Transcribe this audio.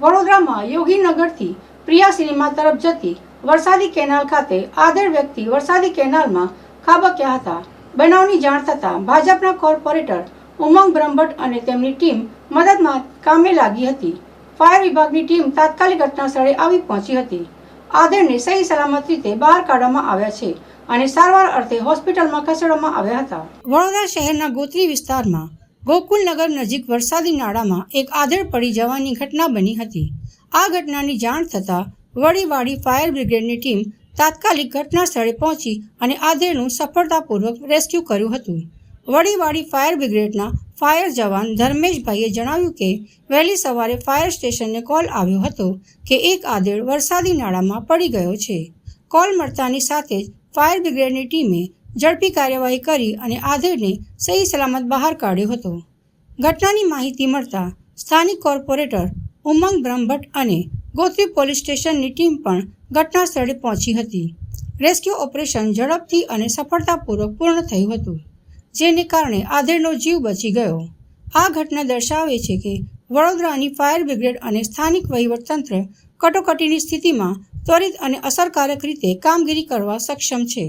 વડોદરામાં યોગીનગરથી પ્રિયા સિનેમા તરફ જતી વરસાદી કેનાલ ખાતે આધેડ વ્યક્તિ વરસાદી કેનાલમાં ખાબક્યા હતા. બનાવની જાણ થતાં ભાજપના કોર્પોરેટર ઉમંગ બ્રહ્મભટ્ટ અને તેમની ટીમ મદદમાં કામે લાગી હતી. ફાયર વિભાગની ટીમ તાત્કાલિક ઘટનાસ્થળે આવી પહોંચી હતી. આધેડને સહી સલામત રીતે બહાર કાઢવામાં આવ્યા છે અને સારવાર અર્થે હોસ્પિટલમાં ખસેડવામાં આવ્યા હતા. વડોદરા શહેરના ગોત્રી વિસ્તારમાં ગોકુલનગર નજીક વરસાદી નાળામાં એક આધેડ પડી જવાની ઘટના બની હતી. આ ઘટનાની જાણ થતાં વડીવાડી ફાયર બ્રિગેડની ટીમ તાત્કાલિક ઘટના સ્થળે પહોંચી અને આધેડનું સફળતાપૂર્વક રેસ્ક્યુ કર્યું હતું. વડીવાડી ફાયર બ્રિગેડના ફાયર જવાન ધર્મેશભાઈએ જણાવ્યું કે, વહેલી સવારે ફાયર સ્ટેશનને કોલ આવ્યો હતો કે એક આધેડ વરસાદી નાળામાં પડી ગયો છે. કોલ મળતાની સાથે જ ફાયર બ્રિગેડની ટીમે ઝડપી કાર્યવાહી કરી અને આધેડને સહી સલામત બહાર કાઢ્યો હતો. ઘટનાની માહિતી મળતા સ્થાનિક કોર્પોરેટર ઉમંગ બ્રહ્મભટ્ટ અને ગોત્રી પોલીસ સ્ટેશનની ટીમ પણ ઘટના સ્થળે પહોંચી હતી. રેસ્ક્યુ ઓપરેશન ઝડપથી અને સફળતાપૂર્વક પૂર્ણ થયું હતું, જેને કારણે આધેડનો જીવ બચી ગયો. આ ઘટના દર્શાવે છે કે વડોદરાની ફાયર બ્રિગેડ અને સ્થાનિક વહીવટતંત્ર કટોકટીની સ્થિતિમાં ત્વરિત અને અસરકારક રીતે કામગીરી કરવા સક્ષમ છે.